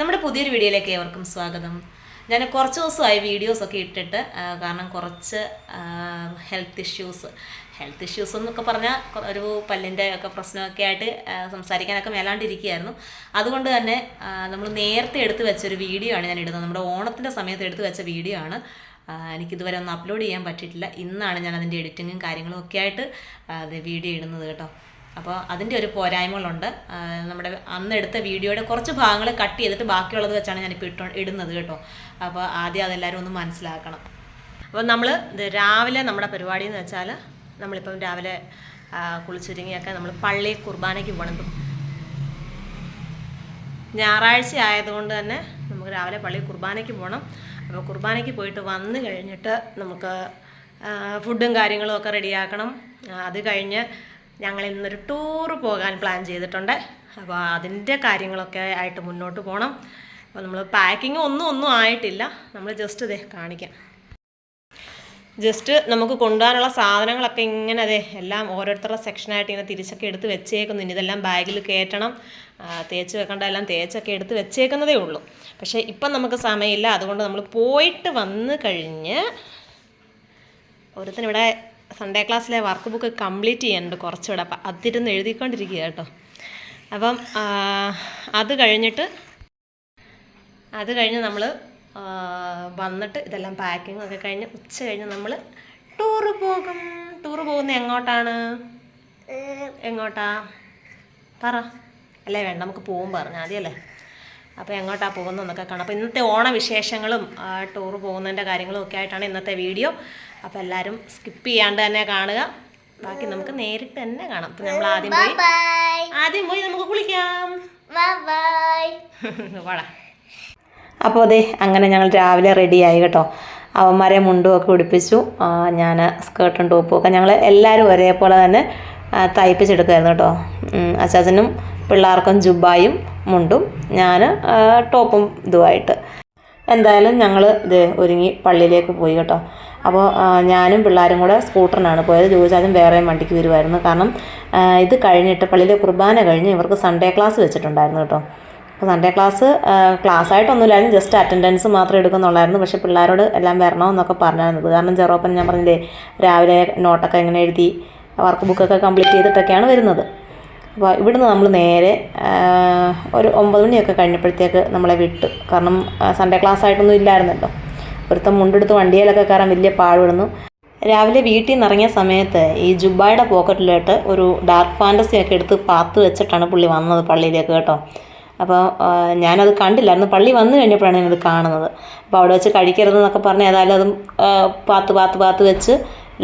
നമ്മുടെ പുതിയൊരു വീഡിയോയിലേക്ക് ഏവർക്കും സ്വാഗതം. ഞാൻ കുറച്ച് ദിവസമായി വീഡിയോസൊക്കെ ഇട്ടിട്ട് കാരണം കുറച്ച് ഹെൽത്ത് ഇഷ്യൂസ് ഹെൽത്ത് ഇഷ്യൂസ് എന്നൊക്കെ പറഞ്ഞാൽ ഒരു പല്ലിന്റെ ഒക്കെ പ്രശ്നമൊക്കെ ആയിട്ട് സംസാരിക്കാനൊക്കെ മേലാണ്ടിരിക്കുകയായിരുന്നു. അതുകൊണ്ട് തന്നെ നമ്മൾ നേരത്തെ എടുത്തു വെച്ചൊരു വീഡിയോ ആണ് ഞാൻ ഇടുന്നത്. നമ്മുടെ ഓണത്തിന്റെ സമയത്ത് എടുത്തു വെച്ച വീഡിയോ ആണ്. എനിക്കിതുവരെ ഒന്നും അപ്ലോഡ് ചെയ്യാൻ പറ്റിയിട്ടില്ല. ഇന്നാണ് ഞാൻ അതിന്റെ എഡിറ്റിങ്ങും കാര്യങ്ങളും ഒക്കെ ആയിട്ട് വീഡിയോ ഇടുന്നത് കേട്ടോ. അപ്പോൾ അതിന്റെ ഒരു പോരായ്മകളുണ്ട്. നമ്മുടെ അന്ന് എടുത്ത വീഡിയോയുടെ കുറച്ച് ഭാഗങ്ങൾ കട്ട് ചെയ്തിട്ട് ബാക്കിയുള്ളത് വെച്ചാണ് ഞാനിപ്പോൾ ഇട്ടോ ഇടുന്നത് കേട്ടോ. അപ്പോൾ ആദ്യം അതെല്ലാവരും ഒന്ന് മനസ്സിലാക്കണം. അപ്പോൾ നമ്മൾ രാവിലെ നമ്മുടെ പരിപാടി എന്ന് വെച്ചാൽ നമ്മളിപ്പം രാവിലെ കുളിച്ചുരുങ്ങിയൊക്കെ നമ്മൾ പള്ളി കുർബാനയ്ക്ക് പോകണം. ഞായറാഴ്ച ആയതുകൊണ്ട് തന്നെ നമുക്ക് രാവിലെ പള്ളി കുർബാനയ്ക്ക് പോകണം. അപ്പോൾ കുർബാനയ്ക്ക് പോയിട്ട് വന്നു കഴിഞ്ഞിട്ട് നമുക്ക് ഫുഡും കാര്യങ്ങളും ഒക്കെ റെഡിയാക്കണം. അത് കഴിഞ്ഞ് ഞങ്ങൾ ഇന്നൊരു ടൂർ പോകാൻ പ്ലാൻ ചെയ്തിട്ടുണ്ട്. അപ്പോൾ അതിന്റെ കാര്യങ്ങളൊക്കെ ആയിട്ട് മുന്നോട്ട് പോകണം അപ്പോൾ നമ്മൾ പാക്കിങ് ഒന്നും ഒന്നും ആയിട്ടില്ല. നമ്മൾ ജസ്റ്റ് ഇതേ കാണിക്കാം. ജസ്റ്റ് നമുക്ക് കൊണ്ടുപോകാനുള്ള സാധനങ്ങളൊക്കെ ഇങ്ങനെ അതെ എല്ലാം ഓരോരുത്തരുടെ സെക്ഷനായിട്ട് ഇങ്ങനെ തിരിച്ചൊക്കെ എടുത്ത് വെച്ചേക്കുന്നു. ഇനി ഇതെല്ലാം ബാഗിൽ കയറ്റണം. തേച്ച് വെക്കേണ്ട എല്ലാം തേച്ചൊക്കെ എടുത്ത് വെച്ചേക്കുന്നതേ ഉള്ളൂ. പക്ഷേ ഇപ്പം നമുക്ക് സമയമില്ല. അതുകൊണ്ട് നമ്മൾ പോയിട്ട് വന്ന് കഴിഞ്ഞ് ഒരുത്തനിവിടെ സൺഡേ ക്ലാസ്സിലെ വർക്ക് ബുക്ക് കംപ്ലീറ്റ് ചെയ്യാനുണ്ട് കുറച്ചുകൂടെ. അപ്പം അതിരുന്ന് എഴുതിക്കൊണ്ടിരിക്കുക കേട്ടോ. അപ്പം അത് കഴിഞ്ഞിട്ട് അത് കഴിഞ്ഞ് നമ്മൾ വന്നിട്ട് ഇതെല്ലാം പാക്കിംഗ് ഒക്കെ കഴിഞ്ഞ് ഉച്ച കഴിഞ്ഞ് നമ്മൾ ടൂറ് പോകും. ടൂറ് പോകുന്ന എങ്ങോട്ടാണ്? എങ്ങോട്ടാ? പറ. അല്ലേ വേണ്ട നമുക്ക് പോകും പറഞ്ഞു ആദ്യമല്ലേ. അപ്പോൾ എങ്ങോട്ടാ പോകുന്നതെന്നൊക്കെ കാണാം. അപ്പോൾ ഇന്നത്തെ ഓണവിശേഷങ്ങളും ടൂർ പോകുന്നതിന്റെ കാര്യങ്ങളും ഒക്കെ ആയിട്ടാണ് ഇന്നത്തെ വീഡിയോ അപ്പോൾ എല്ലാവരും സ്കിപ്പ് ചെയ്യാണ്ട് തന്നെ കാണുക. ബാക്കി നമുക്ക് നേരിട്ട് തന്നെ കാണാം. അപ്പൊ നമ്മൾ ആദ്യം പോയി ആദ്യം പോയി നമുക്ക് കുളിക്കാം. വാടാ. അപ്പോൾ അതെ അങ്ങനെ ഞങ്ങൾ രാവിലെ റെഡിയായി കേട്ടോ. അവന്മാരെ മുണ്ടും ഒക്കെ ഉടുപ്പിച്ചു. ഞാൻ സ്കേർട്ടും ടോപ്പും ഒക്കെ ഞങ്ങൾ എല്ലാവരും ഒരേപോലെ തന്നെ തയ്പ്പിച്ചെടുക്കുമായിരുന്നു കേട്ടോ. അച്ചാച്ചനും പിള്ളേർക്കും ജുബായും മുണ്ടും ഞാൻ ടോപ്പും ഇതുമായിട്ട്. എന്തായാലും ഞങ്ങൾ ഇത് ഒരുങ്ങി പള്ളിയിലേക്ക് പോയി കേട്ടോ. അപ്പോൾ ഞാനും പിള്ളേരും കൂടെ സ്കൂട്ടറിനാണ് പോയത്. ജോജാജും വേറെയും വണ്ടിക്ക് വരുമായിരുന്നു കാരണം ഇത് കഴിഞ്ഞിട്ട് പള്ളിയിലെ കുർബാന കഴിഞ്ഞ് ഇവർക്ക് സൺഡേ ക്ലാസ് വെച്ചിട്ടുണ്ടായിരുന്നു കേട്ടോ. അപ്പോൾ സൺഡേ ക്ലാസ് ക്ലാസ് ആയിട്ടൊന്നുമില്ലായിരുന്നു. ജസ്റ്റ് അറ്റൻഡൻസ് മാത്രം എടുക്കുന്നുള്ളായിരുന്നു. പക്ഷേ പിള്ളേരോട് എല്ലാം വരണമെന്നൊക്കെ പറഞ്ഞായിരുന്നത് കാരണം ചെറുപ്പം ഞാൻ പറഞ്ഞില്ലേ രാവിലെ നോട്ടൊക്കെ എങ്ങനെ എഴുതി വർക്ക് ബുക്കൊക്കെ കംപ്ലീറ്റ് ചെയ്തിട്ടൊക്കെയാണ് വരുന്നത്. അപ്പോൾ ഇവിടുന്ന് നമ്മൾ നേരെ ഒരു ഒമ്പത് മണിയൊക്കെ കഴിഞ്ഞപ്പോഴത്തേക്ക് നമ്മളെ വിട്ടു. കാരണം സൺഡേ ക്ലാസ് ആയിട്ടൊന്നും ഇല്ലായിരുന്നല്ലോ. ഒരുത്തം മുണ്ടെടുത്ത് വണ്ടിയിലൊക്കെ കയറാൻ വലിയ പാടുപെടുന്നു. രാവിലെ വീട്ടിൽ നിന്ന് ഇറങ്ങിയ സമയത്ത് ഈ ജുബായുടെ പോക്കറ്റിലോട്ട് ഒരു ഡാർക്ക് ഫാന്റസി ഒക്കെ എടുത്ത് പാത്ത് വെച്ചിട്ടാണ് പുള്ളി വന്നത് പള്ളിയിലേക്ക് കേട്ടോ. അപ്പോൾ ഞാനത് കണ്ടില്ലായിരുന്നു. പള്ളി വന്നു കഴിഞ്ഞപ്പോഴാണ് ഞാനത് കാണുന്നത്. അപ്പോൾ അവിടെ വെച്ച് കഴിക്കരുതെന്നൊക്കെ പറഞ്ഞ് ഏതായാലും അതും പാത്ത് പാത്ത് പാത്ത് വെച്ച്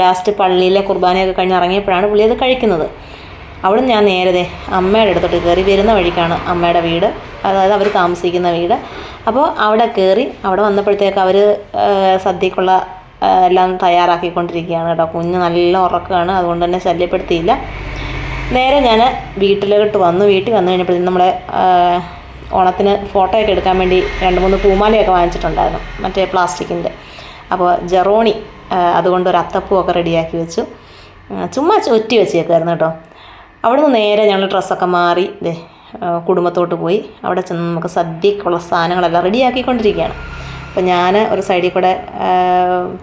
ലാസ്റ്റ് പള്ളിയിലെ കുർബാനയൊക്കെ കഴിഞ്ഞ് ഇറങ്ങിയപ്പോഴാണ് പുള്ളി അത് കഴിക്കുന്നത്. അവിടെ ഞാൻ നേരത്തെ അമ്മയുടെ അടുത്തോട്ട് കയറി വരുന്ന വഴിക്കാണ് അമ്മയുടെ വീട്. അതായത് അവർ താമസിക്കുന്ന വീട്. അപ്പോൾ അവിടെ കയറി അവിടെ വന്നപ്പോഴത്തേക്ക് അവർ സദ്യക്കുള്ള എല്ലാം തയ്യാറാക്കിക്കൊണ്ടിരിക്കുകയാണ് കേട്ടോ. കുഞ്ഞ് നല്ല ഉറക്കമാണ് അതുകൊണ്ട് തന്നെ ശല്യപ്പെടുത്തിയില്ല. നേരെ ഞാൻ വീട്ടിലോട്ട് വന്നു. വീട്ടിൽ വന്നു കഴിഞ്ഞപ്പോഴത്തേക്കും നമ്മുടെ ഓണത്തിന് ഫോട്ടോയൊക്കെ എടുക്കാൻ വേണ്ടി രണ്ട് മൂന്ന് പൂമാലയൊക്കെ വാങ്ങിച്ചിട്ടുണ്ടായിരുന്നു മറ്റേ പ്ലാസ്റ്റിക്കിന്റെ. അപ്പോൾ ജെറോണി അതുകൊണ്ട് ഒരു അത്തപ്പൂ ഒക്കെ റെഡിയാക്കി വെച്ചു. ചുമ്മാ ഒറ്റി വെച്ചേക്കായിരുന്നു കേട്ടോ. അവിടെ നിന്ന് നേരെ ഞങ്ങൾ ഡ്രസ്സൊക്കെ മാറി ദേ കുടുംബത്തോട്ട് പോയി. അവിടെ ചെന്ന് നമുക്ക് സദ്യക്കുള്ള സാധനങ്ങളെല്ലാം റെഡിയാക്കിക്കൊണ്ടിരിക്കുകയാണ്. അപ്പോൾ ഞാൻ ഒരു സൈഡിൽ കൂടെ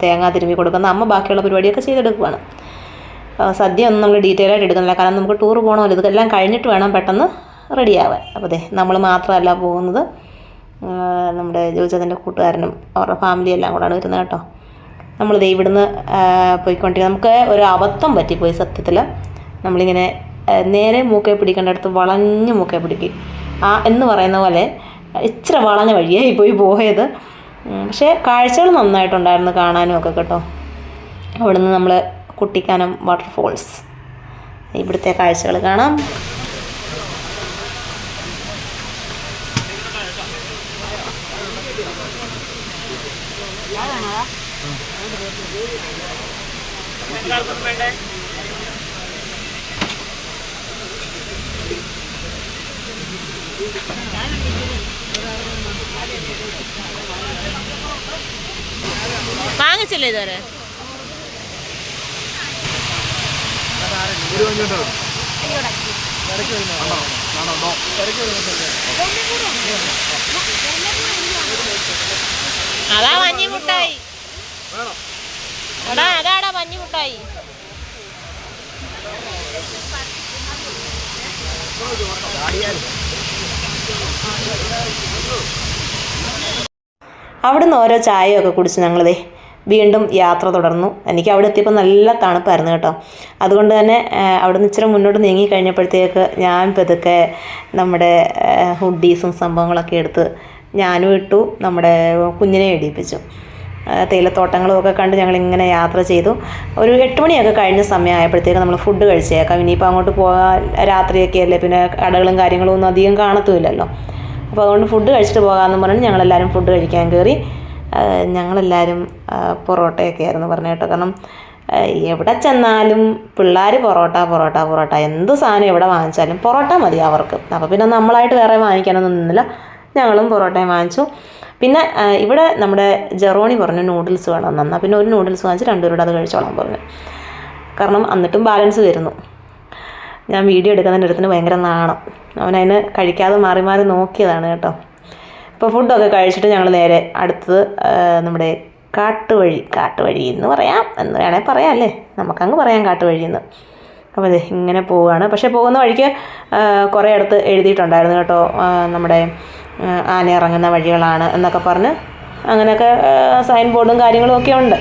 തേങ്ങ തിരുമ്മി കൊടുക്കുന്ന അമ്മ ബാക്കിയുള്ള പരിപാടിയൊക്കെ ചെയ്തെടുക്കുവാണ്. സദ്യ ഒന്നും നമ്മൾ ഡീറ്റെയിൽ ആയിട്ട് എടുക്കുന്നില്ല. കാരണം നമുക്ക് ടൂർ പോകണമല്ലോ ഇതെല്ലാം കഴിഞ്ഞിട്ട് വേണം പെട്ടെന്ന് റെഡിയാവാൻ. അപ്പോൾ അതെ നമ്മൾ മാത്രമല്ല പോകുന്നത്. നമ്മുടെ ജോജത്തിന്റെ കൂട്ടുകാരനും അവരുടെ ഫാമിലി എല്ലാം കൂടാണ് വരുന്നത് കേട്ടോ. നമ്മളിത് ഇവിടുന്ന് പോയിക്കൊണ്ടിരിക്കുക നമുക്ക് ഒരു അബദ്ധം പറ്റിപ്പോയി സത്യത്തിൽ നമ്മളിങ്ങനെ നേരെ മൂക്കെ പിടിക്കേണ്ടടുത്ത് വളഞ്ഞ് മൂക്കെ പിടിക്കും. ആ എന്ന് പറയുന്ന പോലെ ഇച്ചിരി വളഞ്ഞ വഴിയായി പോയി പോയത്. പക്ഷേ കാഴ്ചകൾ നന്നായിട്ടുണ്ടായിരുന്നു കാണാനും ഒക്കെ കേട്ടോ. അവിടുന്ന് നമ്മൾ കുട്ടിക്കാനം വാട്ടർഫോൾസ്. ഇവിടുത്തെ കാഴ്ചകൾ കാണാം. വാങ്ങിച്ചില്ലേ ഇതുവരെ? അതാ മഞ്ഞി മുട്ടായി. എടാ അതാടാ മഞ്ഞി മുട്ടായി. ഗാഡിയാലും അവിടുന്ന് ഓരോ ചായയൊക്കെ കുടിച്ച് ഞങ്ങളിതേ വീണ്ടും യാത്ര തുടർന്നു. എനിക്ക് അവിടെ എത്തിയപ്പോൾ നല്ല തണുപ്പായിരുന്നു കേട്ടോ. അതുകൊണ്ട് തന്നെ അവിടെ നിന്ന് ഇച്ചിരി മുന്നോട്ട് നീങ്ങി കഴിഞ്ഞപ്പോഴത്തേക്ക് ഞാൻ പതുക്കെ നമ്മുടെ ഹുഡീസും സംഭവങ്ങളൊക്കെ എടുത്ത് ഞാനും ഇട്ടു നമ്മുടെ കുഞ്ഞിനെ ഇടിപ്പിച്ചു തേയിലത്തോട്ടങ്ങളും ഒക്കെ കണ്ട് ഞങ്ങൾ ഇങ്ങനെ യാത്ര ചെയ്തു. ഒരു എട്ട് മണിയൊക്കെ കഴിഞ്ഞ സമയമായപ്പോഴത്തേക്ക് നമ്മൾ ഫുഡ് കഴിച്ചേക്കാം. ഇനിയിപ്പോൾ അങ്ങോട്ട് പോകാൻ രാത്രിയൊക്കെ അല്ലേ പിന്നെ കടകളും കാര്യങ്ങളും ഒന്നും അധികം കാണത്തുമില്ലല്ലോ. അപ്പോൾ അതുകൊണ്ട് ഫുഡ് കഴിച്ചിട്ട് പോകാമെന്ന് പറഞ്ഞ് ഞങ്ങളെല്ലാവരും ഫുഡ് കഴിക്കാൻ കയറി ഞങ്ങളെല്ലാവരും പൊറോട്ടയൊക്കെ ആയിരുന്നു പറഞ്ഞു കേട്ടോ. കാരണം എവിടെ ചെന്നാലും പിള്ളേർ പൊറോട്ട പൊറോട്ട പൊറോട്ട. എന്ത് സാധനം എവിടെ വാങ്ങിച്ചാലും പൊറോട്ട മതി അവർക്ക്. അപ്പോൾ പിന്നെ നമ്മളായിട്ട് വേറെ വാങ്ങിക്കാനൊന്നും നിന്നില്ല. ഞങ്ങളും പൊറോട്ടയും വാങ്ങിച്ചു. പിന്നെ ഇവിടെ നമ്മുടെ ജെറോണി പറഞ്ഞു നൂഡിൽസ് വേണം. എന്നാൽ പിന്നെ ഒരു നൂഡിൽസ് വാങ്ങിച്ച് രണ്ടുപേരോട് അത് കഴിച്ചോളാം പറഞ്ഞു. കാരണം എന്നിട്ടും ബാലൻസ് വരുന്നു. ഞാൻ വീഡിയോ എടുക്കുന്നതിന്റെ അടുത്തിന് ഭയങ്കര നാണം. അവനതിന് കഴിക്കാതെ മാറി മാറി നോക്കിയതാണ് കേട്ടോ. ഇപ്പോൾ ഫുഡൊക്കെ കഴിച്ചിട്ട് ഞങ്ങൾ നേരെ അടുത്തത് നമ്മുടെ കാട്ടുവഴി കാട്ടുവഴി എന്ന് പറയാം. എന്ന് വേണേൽ പറയാം അല്ലേ? നമുക്കങ്ങ് പറയാം കാട്ടുവഴി എന്ന്. അപ്പോൾ അതെ ഇങ്ങനെ പോവുകയാണ് പക്ഷേ പോകുന്ന വഴിക്ക് കുറേ അടുത്ത് എഴുതിയിട്ടുണ്ടായിരുന്നു കേട്ടോ നമ്മുടെ ആന ഇറങ്ങുന്ന വഴികളാണ് എന്നൊക്കെ പറഞ്ഞ് അങ്ങനെയൊക്കെ സൈൻ ബോർഡും കാര്യങ്ങളും ഒക്കെ ഉണ്ട്.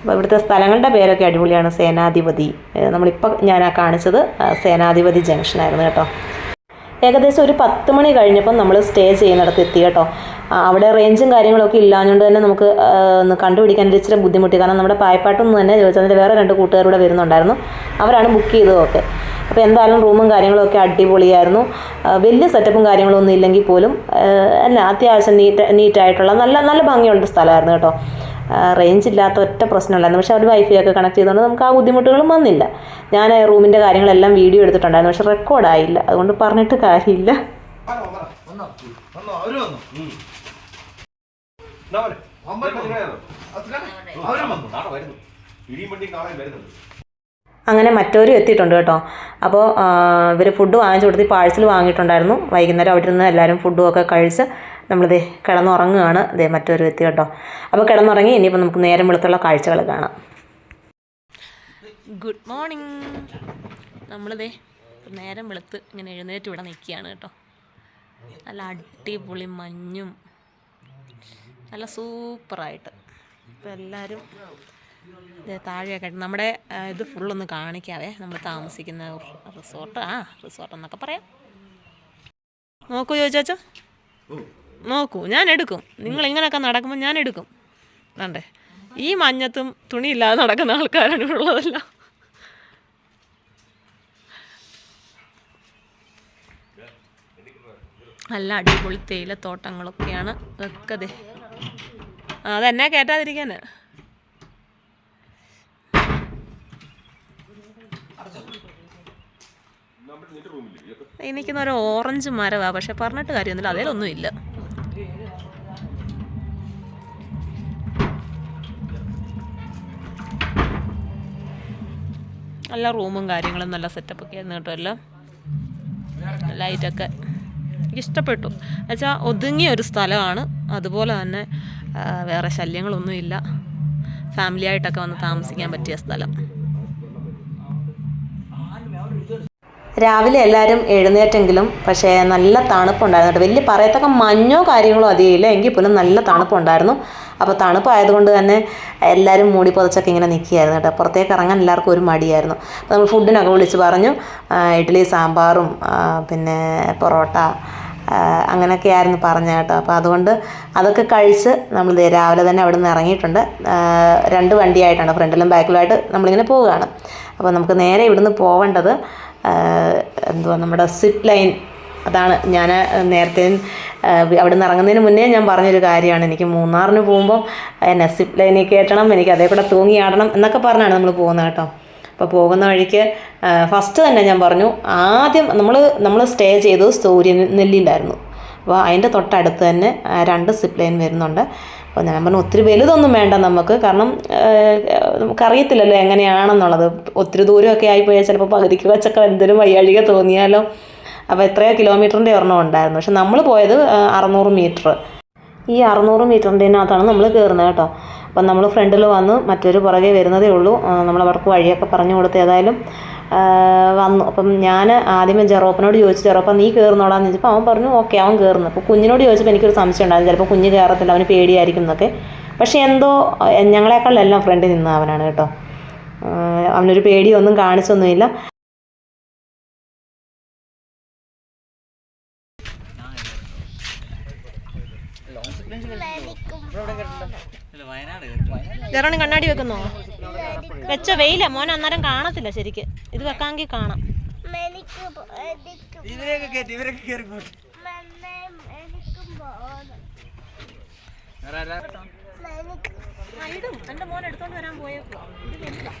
അപ്പോൾ ഇവിടുത്തെ സ്ഥലങ്ങളുടെ പേരൊക്കെ അടിപൊളിയാണ്. സേനാധിപതി. നമ്മളിപ്പോൾ ഞാൻ ആ കാണിച്ചത് സേനാധിപതി ജംഗ്ഷനായിരുന്നു കേട്ടോ. ഏകദേശം ഒരു പത്ത് മണി കഴിഞ്ഞപ്പം നമ്മൾ സ്റ്റേ ചെയ്യുന്നിടത്ത് എത്തി കേട്ടോ. അവിടെ റേഞ്ചും കാര്യങ്ങളൊക്കെ ഇല്ലാഞ്ഞുകൊണ്ട് തന്നെ നമുക്ക് ഒന്ന് കണ്ടുപിടിക്കാൻ ഇച്ചിരി ബുദ്ധിമുട്ടി. കാരണം നമ്മുടെ പായപ്പാട്ടൊന്നും തന്നെ ചോദിച്ചാൽ വേറെ രണ്ട് കൂട്ടുകാരൂടെ വരുന്നുണ്ടായിരുന്നു. അവരാണ് ബുക്ക് ചെയ്തതൊക്കെ. അപ്പോൾ എന്തായാലും റൂമും കാര്യങ്ങളും ഒക്കെ അടിപൊളിയായിരുന്നു വലിയ സെറ്റപ്പും കാര്യങ്ങളും ഒന്നും ഇല്ലെങ്കിൽ പോലും അല്ല അത്യാവശ്യം നീറ്റ് നീറ്റായിട്ടുള്ള നല്ല നല്ല ഭംഗിയുള്ള സ്ഥലമായിരുന്നു കേട്ടോ റേഞ്ച് ഇല്ലാത്ത ഒറ്റ പ്രശ്നമുണ്ടായിരുന്നു പക്ഷേ അവർ വൈഫൈ ഒക്കെ കണക്ട് ചെയ്തുകൊണ്ട് നമുക്ക് ആ ബുദ്ധിമുട്ടുകളും വന്നില്ല ഞാൻ റൂമിന്റെ കാര്യങ്ങളെല്ലാം വീഡിയോ എടുത്തിട്ടുണ്ടായിരുന്നു പക്ഷേ റെക്കോർഡായില്ല അതുകൊണ്ട് പറഞ്ഞിട്ട് കാര്യമില്ല ഇടിയും വണ്ടിയും നാളെ വരുന്നുണ്ട് അങ്ങനെ മറ്റവരും എത്തിയിട്ടുണ്ട് കേട്ടോ. അപ്പോൾ ഇവർ ഫുഡ് വാങ്ങിച്ചു കൊടുത്ത് പാഴ്സൽ വാങ്ങിയിട്ടുണ്ടായിരുന്നു. വൈകുന്നേരം അവിടെ നിന്ന് എല്ലാവരും ഫുഡും ഒക്കെ കഴിച്ച് നമ്മളിത് കിടന്നുറങ്ങുകയാണ്. ദേ മറ്റൊരു എത്തി കേട്ടോ. അപ്പോൾ കിടന്നുറങ്ങി ഇനിയിപ്പോൾ നമുക്ക് നേരം വെളുത്തുള്ള കാഴ്ചകൾ കാണാം. ഗുഡ് മോർണിംഗ് നമ്മളിതേ നേരം വെളുത്ത് ഇങ്ങനെ എഴുന്നേറ്റ് ഇവിടെ നിൽക്കുകയാണ് കേട്ടോ. നല്ല അടിപൊളി മഞ്ഞും നല്ല സൂപ്പറായിട്ട്. അപ്പോൾ എല്ലാവരും ദേ താഴെയൊക്കെ നമ്മുടെ ഇത് ഫുള്ളൊന്ന് കാണിക്കാവേ. നമ്മൾ താമസിക്കുന്ന റിസോർട്ട് ആ റിസോർട്ട് എന്നൊക്കെ പറയാം. നോക്കൂ ചോദിച്ചാച്ചോ നോക്കൂ ഞാൻ എടുക്കും. നിങ്ങൾ ഇങ്ങനെയൊക്കെ നടക്കുമ്പോൾ ഞാൻ എടുക്കും. വേണ്ടേ ഈ മഞ്ഞത്തും തുണിയില്ലാതെ നടക്കുന്ന ആൾക്കാരാണ് ഉള്ളതെല്ലാം. നല്ല അടിപൊളി തേയിലത്തോട്ടങ്ങളൊക്കെയാണ് തോട്ടങ്ങളൊക്കെയാണ് ആ അതെന്നെ കയറ്റാതിരിക്കാന് ഈ ഒരു ഓറഞ്ച് മരവാ പക്ഷെ പറഞ്ഞിട്ട് കാര്യമൊന്നുമില്ല. അതിലൊന്നും ഇല്ല. നല്ല റൂമും കാര്യങ്ങളും നല്ല സെറ്റപ്പൊക്കെ ആയിരുന്നു കേട്ടോ എല്ലാം. ലൈറ്റൊക്കെ എനിക്കിഷ്ടപ്പെട്ടു. എന്നുവെച്ചാൽ ഒതുങ്ങിയ ഒരു സ്ഥലമാണ്. അതുപോലെ തന്നെ വേറെ ശല്യങ്ങളൊന്നുമില്ല. ഫാമിലിയായിട്ടൊക്കെ വന്ന് താമസിക്കാൻ പറ്റിയ സ്ഥലം. രാവിലെ എല്ലാവരും എഴുന്നേറ്റെങ്കിലും പക്ഷേ നല്ല തണുപ്പുണ്ടായിരുന്നു കേട്ടോ വലിയ പറയത്തക്ക മഞ്ഞോ കാര്യങ്ങളോ അധികം ഇല്ല എങ്കിൽ പോലും നല്ല തണുപ്പുണ്ടായിരുന്നു. അപ്പോൾ തണുപ്പായതുകൊണ്ട് തന്നെ എല്ലാവരും മൂടി പുതച്ചൊക്കെ ഇങ്ങനെ നിൽക്കുകയായിരുന്നു കേട്ടോ. പുറത്തേക്ക് ഇറങ്ങാൻ എല്ലാവർക്കും ഒരു മടിയായിരുന്നു. അപ്പോൾ നമ്മൾ ഫുഡിനൊക്കെ വിളിച്ച് പറഞ്ഞു. ഇഡ്ഡലി സാമ്പാറും പിന്നെ പൊറോട്ട അങ്ങനെയൊക്കെ ആയിരുന്നു പറഞ്ഞ കേട്ടോ. അപ്പോൾ അതുകൊണ്ട് അതൊക്കെ കഴിച്ച് നമ്മൾ രാവിലെ തന്നെ അവിടെ നിന്ന് ഇറങ്ങിയിട്ടുണ്ട് രണ്ട് വണ്ടിയായിട്ടാണ് ഫ്രണ്ടിലും ബാക്കിലുമായിട്ട് നമ്മളിങ്ങനെ പോവുകയാണ്. അപ്പോൾ നമുക്ക് നേരെ ഇവിടുന്ന് പോവേണ്ടത് എന്തുവാ നമ്മുടെ സിറ്റ് ലൈൻ. അതാണ് ഞാൻ നേരത്തെ അവിടെ നിന്ന് ഇറങ്ങുന്നതിന് മുന്നേ ഞാൻ പറഞ്ഞൊരു കാര്യമാണ്. എനിക്ക് മൂന്നാറിന് പോകുമ്പോൾ എന്നെ സിപ്പ് ലൈനിൽ കയറ്റണം എനിക്ക് അതേ കൂടെ തൂങ്ങിയാടണം എന്നൊക്കെ പറഞ്ഞാണ് നമ്മൾ പോകുന്നത് കേട്ടോ. അപ്പോൾ പോകുന്ന വഴിക്ക് ഫസ്റ്റ് തന്നെ ഞാൻ പറഞ്ഞു ആദ്യം നമ്മൾ നമ്മൾ സ്റ്റേ ചെയ്തത് സൂര്യൻ നെല്ലിയിലായിരുന്നു അപ്പോൾ അതിന്റെ തൊട്ടടുത്ത് തന്നെ രണ്ട് സിപ്പ് ലൈൻ വരുന്നുണ്ട്. അപ്പോൾ ഞാൻ പറഞ്ഞു ഒത്തിരി വലുതൊന്നും വേണ്ട നമുക്ക്. കാരണം നമുക്കറിയത്തില്ലല്ലോ എങ്ങനെയാണെന്നുള്ളത്. ഒത്തിരി ദൂരമൊക്കെ ആയിപ്പോയാൽ ചിലപ്പോൾ പകുതിക്ക് വെച്ചൊക്കെ എന്തെങ്കിലും വയ്യാഴിക തോന്നിയാലോ. അപ്പോൾ എത്രയോ കിലോമീറ്ററിന്റെ ഒരെണ്ണം ഉണ്ടായിരുന്നു. പക്ഷെ നമ്മൾ പോയത് അറുന്നൂറ് മീറ്റർ ഈ അറുന്നൂറ് മീറ്ററിന്റെ അകത്താണ് നമ്മൾ കയറുന്നത് കേട്ടോ. അപ്പം നമ്മൾ ഫ്രണ്ടിൽ വന്ന് മറ്റൊരു പുറകെ വരുന്നതേ ഉള്ളൂ. അവർക്ക് വഴിയൊക്കെ പറഞ്ഞു കൊടുത്ത് ഏതായാലും വന്നു. അപ്പം ഞാൻ ആദ്യമേ ജെറോപ്പനോട് ചോദിച്ചു ജെറോപ്പ നീ കയറുന്നോളാന്ന് ചോദിച്ചപ്പോൾ അവൻ പറഞ്ഞു ഓക്കെ അവൻ കയറുന്നു അപ്പോൾ കുഞ്ഞിനോട് ചോദിച്ചപ്പോൾ എനിക്കൊരു സംശയം ഉണ്ടായിരുന്നു. ചിലപ്പോൾ കുഞ്ഞ് കയറത്തില്ല അവന് പേടിയായിരിക്കും എന്നൊക്കെ. പക്ഷേ എന്തോ ഞങ്ങളെക്കാളെല്ലാം ഫ്രണ്ടിൽ നിന്ന അവനാണ് കേട്ടോ. അവനൊരു പേടിയൊന്നും കാണിച്ചൊന്നുമില്ല. ജെറോണി കണ്ണാടി വെക്കുന്നോ? വെച്ച വെയില. മോൻ അന്നേരം കാണത്തില്ല ശരിക്ക്. ഇത് വെക്കാമെങ്കിൽ കാണാം. അമ്മേ മോൻ എടുത്തോണ്ട് വരാൻ പോയേക്കോ ഇത് വലുതാ.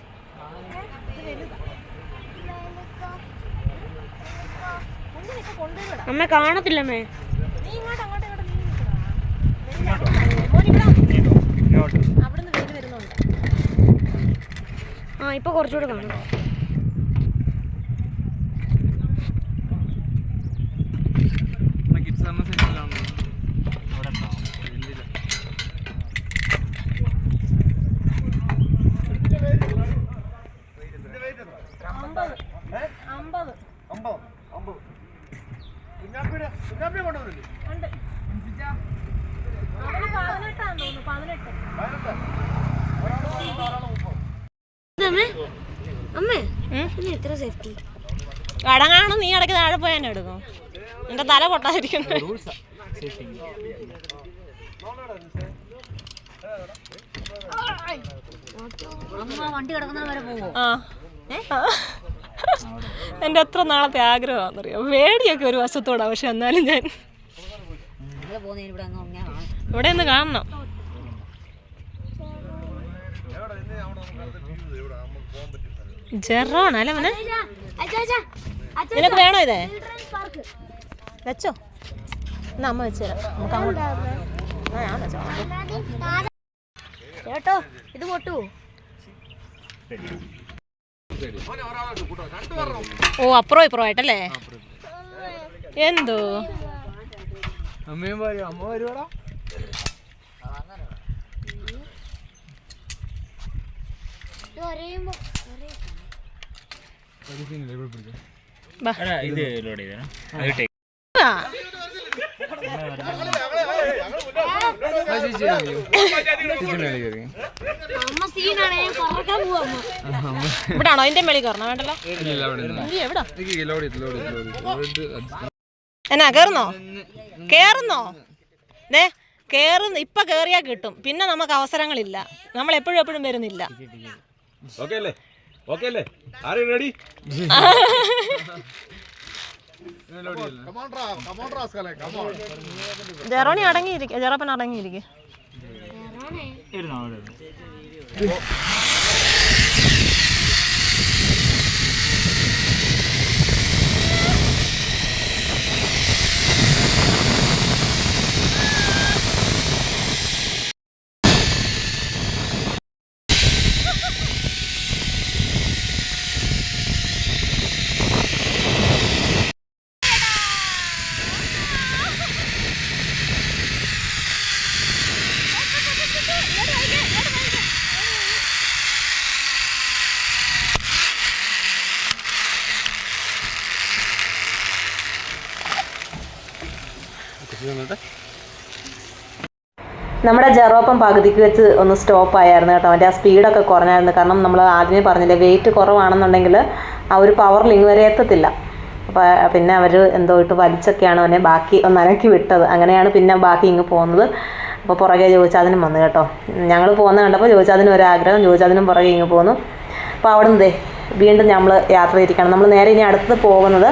ഇത് വലുതാ. അമ്മ കാണത്തില്ലമ്മേ നീ ഇങ്ങോട്ട് അങ്ങോട്ട് ഇങ്ങോട്ട് നീ ഇങ്ങോട്ട് ആ ഇപ്പൊ കുറച്ചുകൂടെ കാണാം കിഡ്സ് സമ്മർ സെന്ററിലാണ് അവിടെ ഉണ്ടാവും ഇല്ലില്ല അമ്പത് അമ്പത് അമ്പോ അമ്പോ കുഞ്ഞാപ്പിയുടെ കുഞ്ഞാപ്പിയെ കൊണ്ടുവന്നില്ലേ ഉണ്ട് അവന് പതിനെട്ടാന്ന് തോന്നുന്നു പതിനെട്ട് അമ്മേ അമ്മേ പിന്നെ എത്ര സേഫ്റ്റി കടങ്ങാണ് നീ ഇടയ്ക്ക് താഴെ പോയി തന്നെ എടുക്കും നിന്റെ വണ്ടി പൊട്ടാതിരിക്കുന്നു വരെ പോവോ? ആ. എന്റെ എത്ര നാളത്തെ ആഗ്രഹമാണെന്നറിയാം? വേടിയൊക്കെ ഒരു വശത്തോടാ പക്ഷെ എന്നാലും ഞാൻ ഇവിടെ ഒന്ന് കാണണം. ജെറോണല്ലേ മോനെ? നിനക്ക് വേണോ ഇതേ? വെച്ചോ. എന്നാ അമ്മ വെച്ചുതരാം നമുക്ക് അങ്ങോട്ട് ഞാൻ വെച്ചോ കേട്ടോ ഇത് പൊട്ടു. ഓ അപ്പുറം ഇപ്പുറം ആയിട്ടല്ലേ? എന്തോ? അമ്മയും പറയും അമ്മ വരുവാടാ. ഇത് ലോഡ് ചെയ്തേ അത് ആ, അമ്മ സീനാണേ പറക്കാൻ പോവാ അമ്മ. ഇവിടാണോ? അതിന്റെ മേളിൽ കയറണോ വേണ്ടല്ലോ? എവിടാ? എന്നാ കേറുന്നോ? കേറുന്നോ? ദേ കേറുന്നു ഇപ്പൊ കേറിയാ കിട്ടും. പിന്നെ നമുക്ക് അവസരങ്ങളില്ല. നമ്മൾ എപ്പോഴും എപ്പോഴും വരുന്നില്ല. ഓക്കെ അല്ലേ? ഓക്കെ അല്ലേ? ആരും റെഡി ജെറോണി അടങ്ങിയിരിക്കുക ജെറോപ്പൻ അടങ്ങിയിരിക്കുക നമ്മുടെ ജെറോപ്പം പകുതിക്ക് വെച്ച് ഒന്ന് സ്റ്റോപ്പ് ആയിരുന്നു കേട്ടോ. അവന്റെ ആ സ്പീഡൊക്കെ കുറഞ്ഞായിരുന്നു. കാരണം നമ്മൾ ആദ്യമേ പറഞ്ഞില്ലേ വെയിറ്റ് കുറവാണെന്നുണ്ടെങ്കിൽ ആ ഒരു പവർ ലിങ് വരെ എത്തത്തില്ല. അപ്പോൾ പിന്നെ അവർ എന്തോ ഇട്ട് വലിച്ചൊക്കെയാണ് അവനെ ബാക്കി ഒന്ന് അനക്കി വിട്ടത്. അങ്ങനെയാണ് പിന്നെ ബാക്കി ഇങ്ങ് പോകുന്നത്. അപ്പോൾ പുറകെ ജോജാദിനും വന്നു കേട്ടോ. ഞങ്ങൾ പോകുന്ന കണ്ടപ്പോൾ ജോജാദിനും ഒരാഗ്രഹം ജോജാദിനും പുറകെ ഇങ്ങ് പോന്നു. അപ്പോൾ അവിടെ നിന്നേ വീണ്ടും നമ്മൾ യാത്ര തിരിക്കണം. നമ്മൾ നേരെ ഇനി അടുത്ത് പോകുന്നത്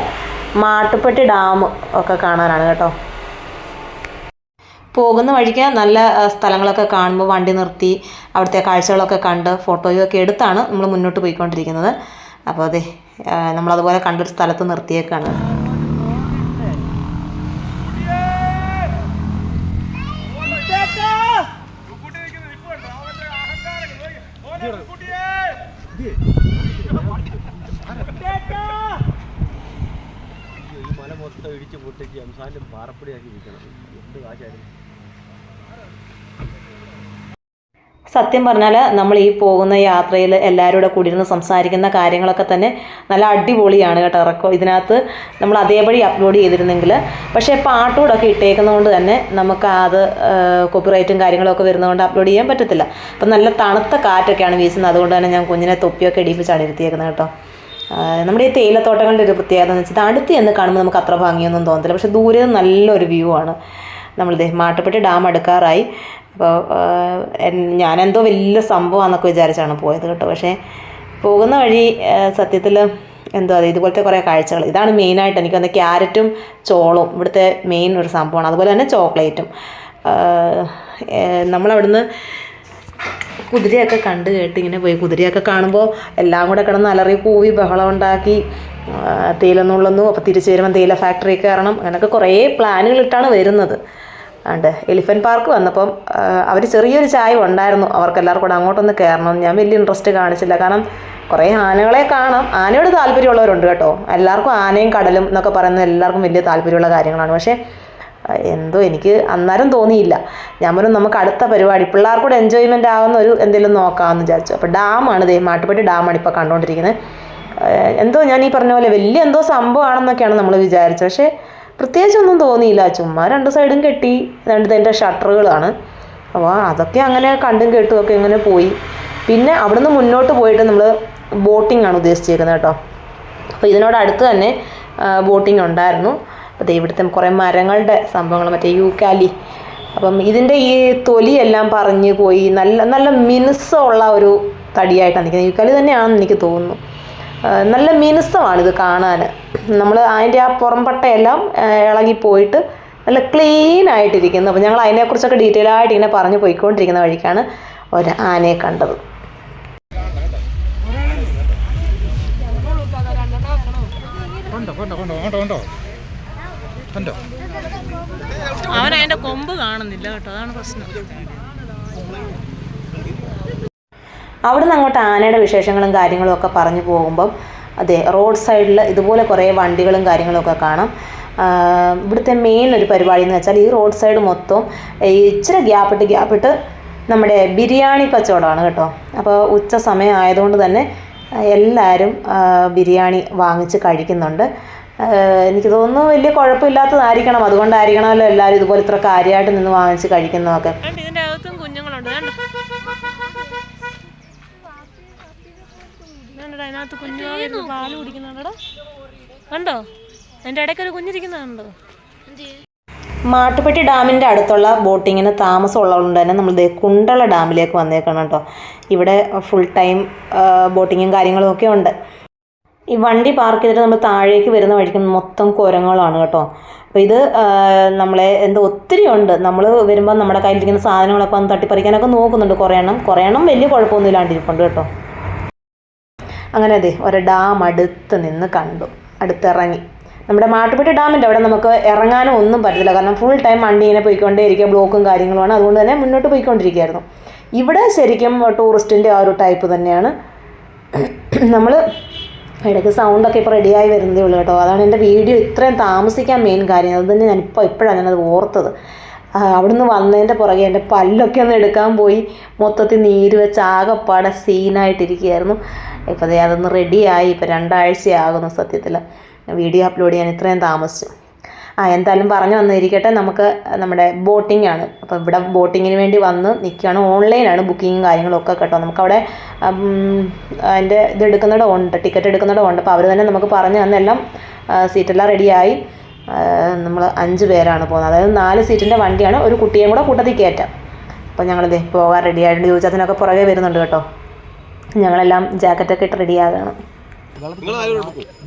മാട്ടുപ്പെട്ടി ഡാം ഒക്കെ കാണാനാണ് കേട്ടോ. പോകുന്ന വഴിക്ക് നല്ല സ്ഥലങ്ങളൊക്കെ കാണുമ്പോൾ വണ്ടി നിർത്തി അവിടുത്തെ കാഴ്ചകളൊക്കെ കണ്ട് ഫോട്ടോയും ഒക്കെ എടുത്താണ് നമ്മൾ മുന്നോട്ട് പോയിക്കൊണ്ടിരിക്കുന്നത്. അപ്പോൾ അതെ നമ്മളതുപോലെ കണ്ടൊരു സ്ഥലത്ത് നിർത്തിയേക്കാണ്. മല മൊത്തം ഇടിച്ച് പൊട്ടിച്ച് എംസാലും പാറപ്പൊടിയാക്കി വിൽക്കണം. എന്ത് കാശായിരുന്നു? സത്യം പറഞ്ഞാൽ നമ്മൾ ഈ പോകുന്ന യാത്രയിൽ എല്ലാവരും കൂടെ കൂടിയിരുന്ന് സംസാരിക്കുന്ന കാര്യങ്ങളൊക്കെ തന്നെ നല്ല അടിപൊളിയാണ് കേട്ടോ റെക്കോ ഇതിനകത്ത് നമ്മൾ അതേപടി അപ്ലോഡ് ചെയ്തിരുന്നെങ്കിൽ. പക്ഷേ പാട്ടുകൂടൊക്കെ ഇട്ടേക്കുന്നതുകൊണ്ട് തന്നെ നമുക്ക് അത് കോപ്പിറൈറ്റും കാര്യങ്ങളൊക്കെ വരുന്നതുകൊണ്ട് അപ്ലോഡ് ചെയ്യാൻ പറ്റത്തില്ല. അപ്പം നല്ല തണുത്ത കാറ്റൊക്കെയാണ് വീശുന്നത്. അതുകൊണ്ട് തന്നെ ഞാൻ കുഞ്ഞിനെ തൊപ്പിയൊക്കെ ഇടിപ്പിച്ചാണ് ഇരുത്തിയേക്കുന്നത് കേട്ടോ. നമ്മുടെ ഈ തേയിലത്തോട്ടങ്ങളുടെ ഒരു പ്രത്യേകത എന്ന് വെച്ചാൽ അടുത്ത് ചെന്ന് കാണുമ്പോൾ നമുക്ക് അത്ര ഭംഗിയൊന്നും തോന്നത്തില്ല. പക്ഷേ ദൂരെ നല്ലൊരു വ്യൂ ആണ്. നമ്മളിത് മാട്ടുപ്പെട്ടി ഡാം എടുക്കാറായി അപ്പോൾ ഞാനെന്തോ വലിയ സംഭവമാണെന്നൊക്കെ വിചാരിച്ചാണ് പോയത് കേട്ടോ. പക്ഷേ പോകുന്ന വഴി സത്യത്തിൽ എന്തോ അതെ ഇതുപോലത്തെ കുറേ കാഴ്ചകൾ. ഇതാണ് മെയിനായിട്ട് എനിക്ക് വന്ന ക്യാരറ്റും ചോളവും ഇവിടുത്തെ മെയിൻ ഒരു സംഭവമാണ് അതുപോലെ തന്നെ ചോക്ലേറ്റും. നമ്മളവിടുന്ന് കുതിരയൊക്കെ കണ്ട് കേട്ട് ഇങ്ങനെ പോയി. കുതിരയൊക്കെ കാണുമ്പോൾ എല്ലാം കൂടെ കിടന്ന് അലറി കൂവി ബഹളം ഉണ്ടാക്കി. ആ, അപ്പോൾ തിരിച്ചു വരുമ്പോൾ തേയില ഫാക്ടറി കയറണം. അങ്ങനെയൊക്കെ കുറേ പ്ലാനുകൾ ഇട്ടാണ് വരുന്നത്. ഉണ്ട് എലിഫന്റ് പാർക്ക് വന്നപ്പം അവർ ചെറിയൊരു ചായ ഉണ്ടായിരുന്നു. അവർക്കെല്ലാവർക്കും കൂടെ അങ്ങോട്ടൊന്ന് കയറണം. ഞാൻ വലിയ ഇൻട്രസ്റ്റ് കാണിച്ചില്ല. കാരണം കുറേ ആനകളെ കാണാം. ആനയോട് താല്പര്യമുള്ളവരുണ്ട് കേട്ടോ. എല്ലാവർക്കും ആനയും കടലും എന്നൊക്കെ പറയുന്നത് എല്ലാവർക്കും വലിയ താല്പര്യമുള്ള കാര്യങ്ങളാണ്. പക്ഷേ എന്തോ എനിക്ക് അന്നേരം തോന്നിയില്ല. ഞാൻ പറഞ്ഞു നമുക്ക് അടുത്ത പരിപാടി പിള്ളേർക്കൂടെ എൻജോയ്മെന്റ് ആവുന്ന ഒരു എന്തെങ്കിലും നോക്കാമെന്ന് വിചാരിച്ചു. അപ്പോൾ ഡാമാണ് ദേ മാട്ടുപ്പെട്ടി ഡാമാണ് ഇപ്പോൾ കണ്ടുകൊണ്ടിരിക്കുന്നത് എന്തോ ഞാൻ ഈ പറഞ്ഞ പോലെ വലിയ എന്തോ സംഭവമാണെന്നൊക്കെയാണ് നമ്മൾ വിചാരിച്ചത്. പക്ഷേ പ്രത്യേകിച്ചൊന്നും തോന്നിയില്ല. ചുമ്മാ രണ്ട് സൈഡും കെട്ടി രണ്ട് അതിന്റെ ഷട്ടറുകളാണ് അപ്പോൾ അതൊക്കെ അങ്ങനെ കണ്ടും കേട്ടും ഒക്കെ ഇങ്ങനെ പോയി. പിന്നെ അവിടുന്ന് മുന്നോട്ട് പോയിട്ട് നമ്മൾ ബോട്ടിംഗ് ആണ് ഉദ്ദേശിച്ചേക്കുന്നത് കേട്ടോ. അപ്പോൾ ഇതിനോട് അടുത്ത് തന്നെ ബോട്ടിംഗ് ഉണ്ടായിരുന്നു. അപ്പോൾ ഇവിടുത്തെ കുറേ മരങ്ങളുടെ സംഭവങ്ങൾ മറ്റേ യൂക്കാലി. അപ്പം ഇതിന്റെ ഈ തൊലിയെല്ലാം പറഞ്ഞ് പോയി നല്ല നല്ല മിനുസമുള്ള ഒരു തടിയായിട്ടാണ് നിൽക്കുന്നത്. യൂക്കാലി തന്നെയാണെന്ന് എനിക്ക് തോന്നുന്നു. നല്ല മിനുസമാണിത് കാണാൻ. നമ്മൾ അതിന്റെ ആ പുറംപട്ടയെല്ലാം ഇളകി ഇളകിപ്പോയിട്ട് നല്ല ക്ലീൻ ആയിട്ടിരിക്കുന്നു. അപ്പോൾ ഞങ്ങൾ അതിനെക്കുറിച്ചൊക്കെ ഡീറ്റെയിൽ ആയിട്ട് ഇങ്ങനെ പറഞ്ഞു പോയിക്കൊണ്ടിരിക്കുന്ന വഴിക്കാണ് ഒരു ആനയെ കണ്ടത്. കൊണ്ടോ കൊണ്ടോ കൊണ്ടോ കൊണ്ടോ. കൊണ്ടോ? അവൻ അതിന്റെ കൊമ്പ് കാണുന്നില്ല കേട്ടോ അതാണ് പ്രശ്നം. അവിടെ നിന്ന് അങ്ങോട്ട് ആനയുടെ വിശേഷങ്ങളും കാര്യങ്ങളും ഒക്കെ പറഞ്ഞു പോകുമ്പം അതെ റോഡ് സൈഡിൽ ഇതുപോലെ കുറേ വണ്ടികളും കാര്യങ്ങളും ഒക്കെ കാണാം. ഇവിടുത്തെ മെയിൻ ഒരു പരിപാടി എന്ന് വെച്ചാൽ ഈ റോഡ് സൈഡ് മൊത്തം ഈ ഇച്ചിരി ഗ്യാപ്പിട്ട് ഗ്യാപ്പിട്ട് നമ്മുടെ ബിരിയാണി കച്ചവടമാണ് കേട്ടോ. അപ്പോൾ ഉച്ച സമയം ആയതുകൊണ്ട് തന്നെ എല്ലാവരും ബിരിയാണി വാങ്ങിച്ച് കഴിക്കുന്നുണ്ട്. എനിക്ക് തോന്നുന്നു വലിയ കുഴപ്പമില്ലാത്തതായിരിക്കണം. അതുകൊണ്ടായിരിക്കണമല്ലോ എല്ലാവരും ഇതുപോലെ ഇത്ര കാര്യമായിട്ട് നിന്ന് വാങ്ങിച്ച് കഴിക്കുന്നതൊക്കെ. ഇതിന്റെ അകത്തും കുഞ്ഞുങ്ങളുണ്ട്. അതിനകത്ത് കുഞ്ഞുങ്ങൾ പാൽ കുടിക്കുന്നുണ്ടോ കണ്ടോ? അതിന്റെ ഇടയ്ക്ക് ഒരു കുഞ്ഞിരിക്കുന്നുണ്ടോ മാട്ടുപ്പെട്ടി ഡാമിന്റെ അടുത്തുള്ള ബോട്ടിങ്ങിന് താമസമുള്ളതുകൊണ്ട് തന്നെ നമ്മൾ ദേ കുണ്ടള ഡാമിലേക്ക് വന്നേക്കണം കേട്ടോ. ഇവിടെ ഫുൾ ടൈം ബോട്ടിങ്ങും കാര്യങ്ങളും ഒക്കെ ഉണ്ട്. ഈ വണ്ടി പാർക്ക് ചെയ്തിട്ട് നമ്മൾ താഴേക്ക് വരുന്ന വഴിക്ക് മൊത്തം കുരങ്ങളാണ് കേട്ടോ. അപ്പോൾ ഇത് നമ്മളെ എന്തോ ഒത്തിരി ഉണ്ട്. നമ്മൾ വരുമ്പോൾ നമ്മുടെ കയ്യിലിരിക്കുന്ന സാധനങ്ങളൊക്കെ വന്ന് തട്ടിപ്പറിക്കാനൊക്കെ നോക്കുന്നുണ്ട്. കുറേ എണ്ണം കുറേ എണ്ണം വലിയ കുഴപ്പമൊന്നും ഇല്ലാണ്ടിരിപ്പുണ്ട് കേട്ടോ. അങ്ങനെ അതെ ഒരു ഡാം അടുത്ത് നിന്ന് കണ്ടു. അടുത്തിറങ്ങി. നമ്മുടെ മാട്ടുപ്പെട്ടി ഡാമിന്റെ അവിടെ നമുക്ക് ഇറങ്ങാനും ഒന്നും പറ്റത്തില്ല. കാരണം ഫുൾ ടൈം വണ്ടി ഇങ്ങനെ പോയിക്കൊണ്ടേ ഇരിക്കുക ബ്ലോക്കും കാര്യങ്ങളുമാണ്. അതുകൊണ്ട് തന്നെ മുന്നോട്ട് പോയിക്കൊണ്ടിരിക്കുകയായിരുന്നു. ഇവിടെ ശരിക്കും ടൂറിസ്റ്റിന്റെ ആ ഒരു ടൈപ്പ് തന്നെയാണ്. നമ്മൾ ഇടയ്ക്ക് സൗണ്ടൊക്കെ ഇപ്പോൾ റെഡിയായി വരുന്നതേ ഉള്ളൂ കേട്ടോ. അതാണ് എന്റെ വീഡിയോ ഇത്രയും താമസിക്കാൻ മെയിൻ കാര്യം. അത് തന്നെ ഞാനിപ്പോൾ ഇപ്പോഴാണ് ഞാനത് ഓർത്തത്. അവിടെ അവിടുന്ന് വന്നതിന്റെ പുറകെ എന്റെ പല്ലൊക്കെ ഒന്ന് എടുക്കാൻ പോയി. മൊത്തത്തിൽ നീര് വെച്ച് ആകെപ്പാടെ സീനായിട്ടിരിക്കുകയായിരുന്നു ഇപ്പോൾ ദേ അതൊന്ന് റെഡിയായി ഇപ്പോൾ രണ്ടാഴ്ചയാകുന്നു സത്യത്തിൽ വീഡിയോ അപ്ലോഡ് ചെയ്യാൻ ഇത്രയും താമസിച്ചു. ആ എന്തായാലും പറഞ്ഞു വന്നിരിക്കട്ടെ. നമുക്ക് നമ്മുടെ ബോട്ടിംഗ് ആണ്. അപ്പോൾ ഇവിടെ ബോട്ടിങ്ങിന് വേണ്ടി വന്ന് നിൽക്കുകയാണ്. ഓൺലൈനാണ് ബുക്കിങ്ങും കാര്യങ്ങളൊക്കെ കേട്ടോ. നമുക്കവിടെ അതിന്റെ ഇത് എടുക്കുന്നിടം ഉണ്ട്. ടിക്കറ്റ് എടുക്കുന്നിടം ഉണ്ട്. അപ്പോൾ അവർ തന്നെ നമുക്ക് പറഞ്ഞു തന്നെല്ലാം സീറ്റെല്ലാം റെഡിയായി നമ്മൾ അഞ്ച് പേരാണ് പോകുന്നത്. അതായത് നാല് സീറ്റിന്റെ വണ്ടിയാണ്. ഒരു കുട്ടിയെയും കൂടെ കൂട്ടത്തിൽ കയറ്റാം. അപ്പോൾ ഞങ്ങളിത് പോകാൻ റെഡി ആയിട്ടുണ്ട്. ചോദിച്ചതിനൊക്കെ പുറകെ വരുന്നുണ്ട് കേട്ടോ. ഞങ്ങളെല്ലാം ജാക്കറ്റൊക്കെ ഇട്ട് റെഡിയാകണം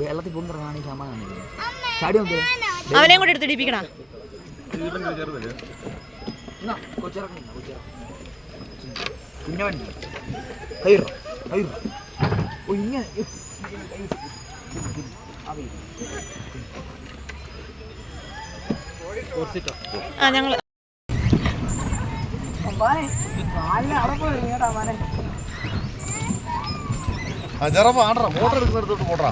വെള്ളത്തിൽ പോകുന്നതാണ് ചാടി അവനെയും കൂടി എടുത്ത് ഇടിപ്പിക്കണം? ആ മോട്ടർ എടുക്കുന്നിടത്തോട്ട് പോട്ടാ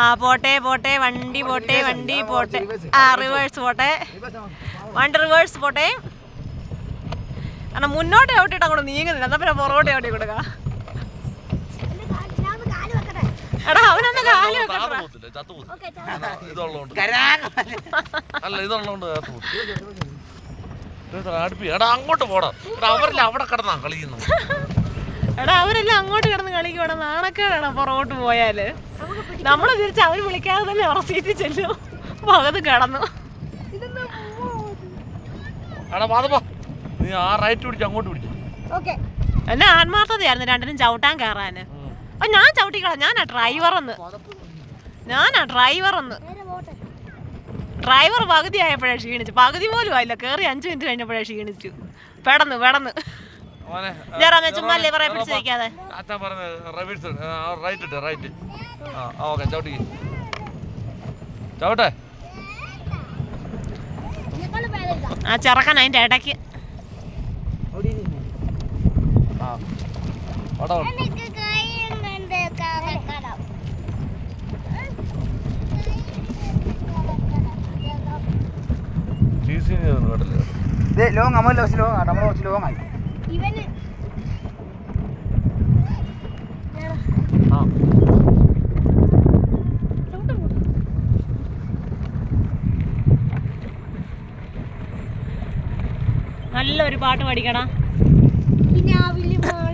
ആ പോട്ടെ പോട്ടെ വണ്ടി പോട്ടെ വണ്ടി പോട്ടെ. ആ റിവേഴ്സ് പോട്ടെ. വണ്ടി റിവേഴ്സ് പോട്ടെ. കാരണം മുന്നോട്ട് എവിടെയിട്ട് അങ്ങോട്ട് നീങ്ങുന്നില്ല. എന്നാ പിന്നെ പുറകോട്ട് എവിടെ കൊടുക്ക. എടാ അവനൊന്ന് കാൽ വെക്കട്ടെ. അങ്ങോട്ട് പോടാ. എടാ അവിടെ കിടന്നാ കളിക്കുന്നു എടാ അവരെല്ലാം അങ്ങോട്ട് കിടന്ന് കളിക്കുവാണ്. നാണക്കേടാണ് പുറകോട്ട് പോയാൽ. നമ്മൾ തിരിച്ച് അവർ വിളിക്കാതെ തന്നെ ഉറസീറ്റ് ചെല്ലു. പകത് കിടന്നു. നീ ആ റൈറ്റ് പിടിച്ച് അങ്ങോട്ട് പിടിച്ചു. എന്നെ ആത്മാർത്ഥതയായിരുന്നു രണ്ടിനും ചവിട്ടാൻ കയറാന്. അപ്പൊ ഞാൻ ചവിട്ടിക്കളാം ഞാനാ ഡ്രൈവറെന്ന് ഞാനാ ഡ്രൈവറെന്ന് ഡ്രൈവർ പകുതി ആയപ്പോഴേ ക്ഷീണിച്ചു. പകുതി പോലും ആയില്ല. കയറി അഞ്ചു മിനിറ്റ് കഴിഞ്ഞപ്പോഴേ ക്ഷീണിച്ചു. പെടന്ന് പെടന്ന്. മോനെ ചുമ്മാ അല്ലേ പറയാ പിടിച്ചു വയ്ക്കാതെ അച്ഛൻ പറഞ്ഞത് റിവേഴ്സ് റൈറ്റ് ഇട്ട് റൈറ്റ് ആ ഓക്കെ ചവിട്ടി. ചവിട്ടെ. ആ ചെറുക്കൻ അതിന്റെ ഇടയ്ക്ക്. ലോങ് അമ്മ ലോസ് ലോങ് നമ്മൾ കുറച്ച് ലോങ് ആയി ഇവന് നല്ലൊരു പാട്ട് പഠിക്കണം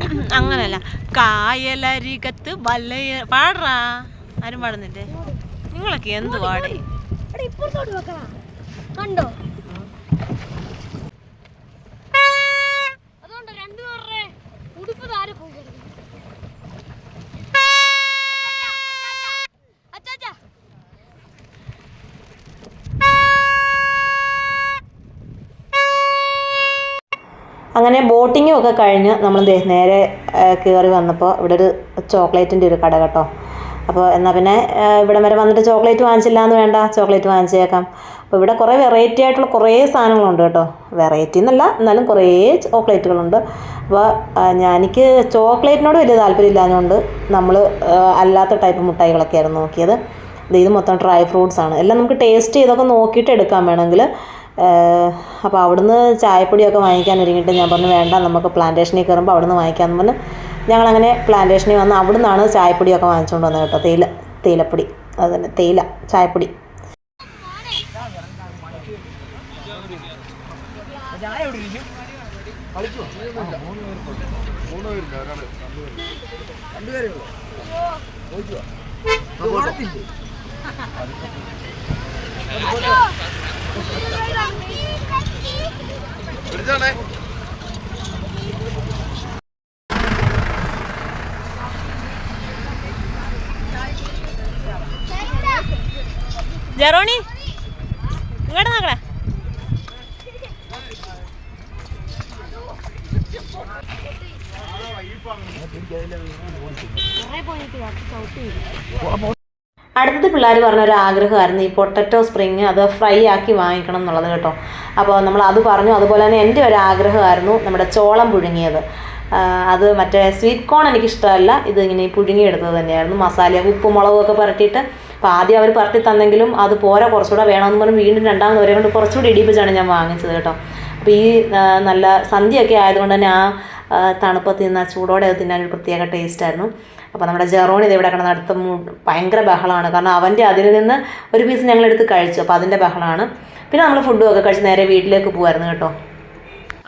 അങ്ങനല്ല. കായലരികത്ത് വലയ പാടാ ആരും പാടുന്നില്ലേ? നിങ്ങളൊക്കെ എന്ത് പാടി കണ്ടോ? അങ്ങനെ ബോട്ടിങ്ങും ഒക്കെ കഴിഞ്ഞ് നമ്മൾ നേരെ കയറി വന്നപ്പോൾ ഇവിടെ ഒരു ചോക്ലേറ്റിന്റെ ഒരു കട കേട്ടോ. അപ്പോൾ എന്നാൽ പിന്നെ ഇവിടെ വരെ വന്നിട്ട് ചോക്ലേറ്റ് വാങ്ങിച്ചില്ല എന്ന് വേണ്ട ചോക്ലേറ്റ് വാങ്ങിച്ചേക്കാം. അപ്പോൾ ഇവിടെ കുറേ വെറൈറ്റി ആയിട്ടുള്ള കുറേ സാധനങ്ങളുണ്ട് കേട്ടോ. വെറൈറ്റി എന്നല്ല എന്നാലും കുറേ ചോക്ലേറ്റുകളുണ്ട്. അപ്പോൾ ഞാൻ എനിക്ക് ചോക്ലേറ്റിനോട് വലിയ താല്പര്യമില്ലാഞ്ഞുകൊണ്ട് നമ്മൾ അല്ലാത്ത ടൈപ്പ് മുട്ടായികളൊക്കെയായിരുന്നു നോക്കിയത്. ഇത് മൊത്തം ഡ്രൈ ഫ്രൂട്ട്സ് ആണ് എല്ലാം നമുക്ക് ടേസ്റ്റ് ചെയ്തൊക്കെ നോക്കിയിട്ട് എടുക്കാൻ വേണമെങ്കിൽ അപ്പോൾ അവിടുന്ന് ചായപ്പൊടിയൊക്കെ വാങ്ങിക്കാൻ ഒരുങ്ങിയിട്ട് ഞാൻ പറഞ്ഞു വേണ്ട നമുക്ക് പ്ലാന്റേഷനിൽ കയറുമ്പോൾ അവിടുന്ന് വാങ്ങിക്കാമെന്ന് പറഞ്ഞ് ഞങ്ങളങ്ങനെ പ്ലാന്റേഷനിൽ വന്ന് അവിടുന്നാണ് ചായപ്പൊടിയൊക്കെ വാങ്ങിച്ചുകൊണ്ട് വന്നത് കേട്ടോ തേയില തേയിലപ്പൊടി അത് തന്നെ തേയില ചായപ്പൊടി. രണ്ടുപേരേ പിടിച്ചാണേ ജെറോണി ഇങ്ങോട്ട് നോക്കണേ. അടുത്തത് പിള്ളേർ പറഞ്ഞ ഒരു ആഗ്രഹമായിരുന്നു ഈ പൊട്ടറ്റോ സ്പ്രിങ് അത് ഫ്രൈ ആക്കി വാങ്ങിക്കണം എന്നുള്ളത് കേട്ടോ. അപ്പോൾ നമ്മൾ അത് പറഞ്ഞു. അതുപോലെ തന്നെ എന്റെ ഒരു ആഗ്രഹമായിരുന്നു നമ്മുടെ ചോളം പുഴുങ്ങിയത്. അത് മറ്റേ സ്വീറ്റ് കോൺ എനിക്കിഷ്ടമല്ല. ഇത് ഇങ്ങനെ പുഴുങ്ങിയെടുത്തത് തന്നെയായിരുന്നു. മസാല ഉപ്പും മുളകും ഒക്കെ പുരട്ടിയിട്ട് അപ്പോൾ ആദ്യം അവർ പറട്ടി തന്നെങ്കിലും അത് പോരാ കുറച്ചുകൂടെ വേണമെന്ന് പറഞ്ഞ് വീണ്ടും രണ്ടാമത് ഒരേ കൊണ്ട് കുറച്ചുകൂടി ഇടിപ്പിച്ചാണ് ഞാൻ വാങ്ങിച്ചത് കേട്ടോ. അപ്പോൾ ഈ നല്ല സന്ധ്യയൊക്കെ ആയതുകൊണ്ട് തന്നെ ആ തണുപ്പത്ത് നിന്ന് ആ ചൂടോടെ അത് തിന്നാൻ ഒരു പ്രത്യേക ടേസ്റ്റ് ആയിരുന്നു. അപ്പോൾ നമ്മുടെ ജെറോണി ഇത് ഇവിടെ കിടന്ന് അടുത്ത ഭയങ്കര ബഹളമാണ്. കാരണം അവന്റെ അതിൽ നിന്ന് ഒരു പീസ് ഞങ്ങൾ എടുത്ത് കഴിച്ചു. അപ്പോൾ അതിന്റെ ബഹളമാണ്. പിന്നെ നമ്മൾ ഫുഡും ഒക്കെ കഴിച്ച് നേരെ വീട്ടിലേക്ക് പോകുമായിരുന്നു കേട്ടോ.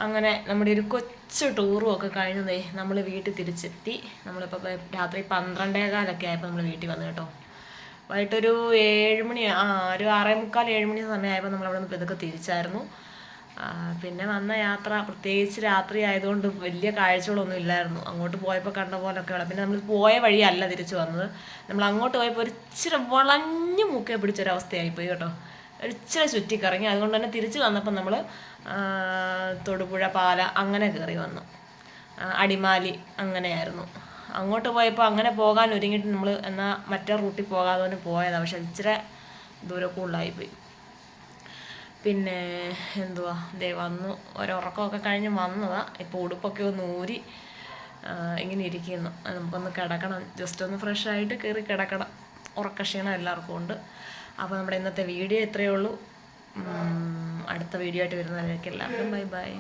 അങ്ങനെ നമ്മുടെ ഒരു കൊച്ചു ടൂറും ഒക്കെ കഴിഞ്ഞതേ നമ്മൾ വീട്ടിൽ തിരിച്ചെത്തി. നമ്മളിപ്പോൾ രാത്രി പന്ത്രണ്ടേകാലൊക്കെ ആയപ്പോൾ നമ്മൾ വീട്ടിൽ വന്നു കേട്ടോ. വൈകിട്ടൊരു ഏഴ് മണി ആ ഒരു ആറേ മുക്കാൽ ഏഴ് മണി സമയമായപ്പോൾ നമ്മളവിടെ നിന്ന് ഇതൊക്കെ തിരിച്ചായിരുന്നു. പിന്നെ വന്ന യാത്ര പ്രത്യേകിച്ച് രാത്രി ആയതുകൊണ്ട് വലിയ കാഴ്ചകളൊന്നും ഇല്ലായിരുന്നു. അങ്ങോട്ട് പോയപ്പോൾ കണ്ട പോലൊക്കെ പിന്നെ നമ്മൾ പോയ വഴിയല്ല തിരിച്ചു വന്നത്. നമ്മൾ അങ്ങോട്ട് പോയപ്പോൾ ഒരിച്ചിരി വളഞ്ഞു മൂക്കെ പിടിച്ചൊരവസ്ഥയായിപ്പോയി കേട്ടോ. ഒരിച്ചിരി ചുറ്റിക്കറങ്ങി. അതുകൊണ്ട് തന്നെ തിരിച്ചു വന്നപ്പോൾ നമ്മൾ തൊടുപുഴ പാല അങ്ങനെ കയറി വന്നു. അടിമാലി അങ്ങനെയായിരുന്നു. അങ്ങോട്ട് പോയപ്പോൾ അങ്ങനെ പോകാൻ ഒരുങ്ങിയിട്ട് നമ്മൾ എന്നാൽ മറ്റേ റൂട്ടിൽ പോകാതെ തന്നെ പോയതാണ് പക്ഷെ ഇച്ചിരി ദൂരം കൂടുതലായിപ്പോയി പിന്നെ എന്തുവാ? ദേ വന്നു. ഒരുറക്കമൊക്കെ കഴിഞ്ഞ് വന്നതാ. ഇപ്പോൾ ഉടുപ്പൊക്കെ ഒന്ന് ഊരി ഇങ്ങനെ ഇരിക്കുന്നു. നമുക്കൊന്ന് കിടക്കണം. ജസ്റ്റ് ഒന്ന് ഫ്രഷ് ആയിട്ട് കയറി കിടക്കണം. ഉറക്കക്ഷീണം എല്ലാവർക്കും ഉണ്ട്. അപ്പോൾ നമ്മുടെ ഇന്നത്തെ വീഡിയോ ഇത്രയേ ഉള്ളൂ. അടുത്ത വീഡിയോ ആയിട്ട് വരുന്നവരേക്ക് എല്ലാവർക്കും ബൈ ബൈ.